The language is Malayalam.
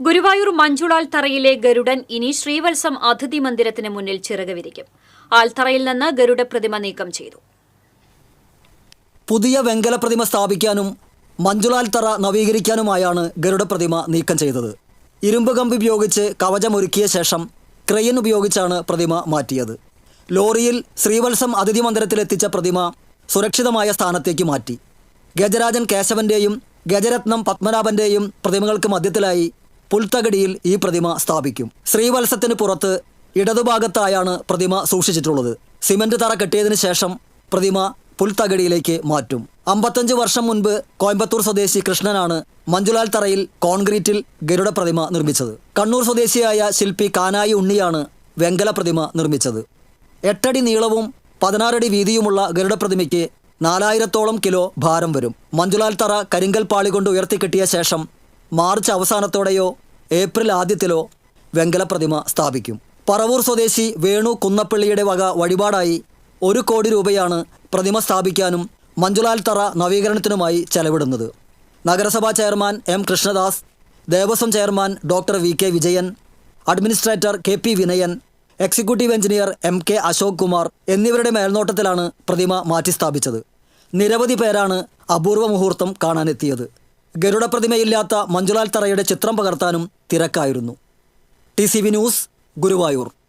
ഗുരുവായൂർ മഞ്ചുളാൽ തറയിലെ ഗരുഡൻ ഇനി ശ്രീവത്സം അതിഥി മന്ദിരത്തിന് മുന്നിൽ ചിറക് വിരിക്കും ആൽത്തറയിൽ നിന്ന് ഗരുഡ പ്രതിമ നീക്കം ചെയ്തു. പുതിയ വെങ്കല പ്രതിമ സ്ഥാപിക്കാനും മഞ്ജുളാൽ തറ നവീകരിക്കാനുമായാണ് ഗരുഡ പ്രതിമ നീക്കം ചെയ്തത്. ഇരുമ്പ് കമ്പി ഉപയോഗിച്ച് കവചമൊരുക്കിയ ശേഷം ക്രയൻ ഉപയോഗിച്ചാണ് പ്രതിമ മാറ്റിയത്. ലോറിയിൽ ശ്രീവത്സം അതിഥി മന്ദിരത്തിലെത്തിച്ച പ്രതിമ സുരക്ഷിതമായ സ്ഥാനത്തേക്ക് മാറ്റി. ഗജരാജൻ കേശവന്റെയും ഗജരത്നം പത്മനാഭന്റെയും പ്രതിമകൾക്ക് മധ്യത്തിലായി പുൽത്തകടിയിൽ ഈ പ്രതിമ സ്ഥാപിക്കും. ശ്രീവത്സത്തിന് പുറത്ത് ഇടതുഭാഗത്തായാണ് പ്രതിമ സൂക്ഷിച്ചിട്ടുള്ളത്. സിമന്റ് തറ കെട്ടിയതിനു ശേഷം പ്രതിമ പുൽത്തകടിയിലേക്ക് മാറ്റും. അമ്പത്തഞ്ച് വർഷം മുൻപ് കോയമ്പത്തൂർ സ്വദേശി കൃഷ്ണനാണ് മഞ്ജുലാൽ തറയിൽ കോൺക്രീറ്റിൽ ഗരുഡ പ്രതിമ നിർമ്മിച്ചത്. കണ്ണൂർ സ്വദേശിയായ ശില്പി കാനായി ഉണ്ണിയാണ് വെങ്കല പ്രതിമ നിർമ്മിച്ചത്. എട്ടടി നീളവും പതിനാറടി വീതിയുമുള്ള ഗരുഡ പ്രതിമയ്ക്ക് നാലായിരത്തോളം കിലോ ഭാരം വരും. മഞ്ജുലാൽ തറ കരിങ്കൽ പാളി കൊണ്ട് ഉയർത്തിക്കെട്ടിയ ശേഷം മാർച്ച് അവസാനത്തോടെയോ ഏപ്രിൽ ആദ്യത്തിലോ വെങ്കല പ്രതിമ സ്ഥാപിക്കും. പറവൂർ സ്വദേശി വേണു കുന്നപ്പള്ളിയുടെ വക വഴിപാടായി ഒരു കോടി രൂപയാണ് പ്രതിമ സ്ഥാപിക്കാനും മഞ്ജുലാൽ തറ നവീകരണത്തിനുമായി ചെലവിടുന്നത്. നഗരസഭാ chairman M Krishnadas Devaswom chairman doctor V K Vijayan administrator K P Vinayan executive engineer M K Ashok Kumar എന്നിവരുടെ മേൽനോട്ടത്തിലാണ് പ്രതിമ മാറ്റിസ്ഥാപിച്ചത്. നിരവധി പേരാണ് അപൂർവ മുഹൂർത്തം കാണാനെത്തിയത്. ഗരുഡ പ്രതിമയില്ലാത്ത മഞ്ജുലാൽ തറയുടെ ചിത്രം പകർത്താനും തിരക്കായിരുന്നു. T news Guruvayur.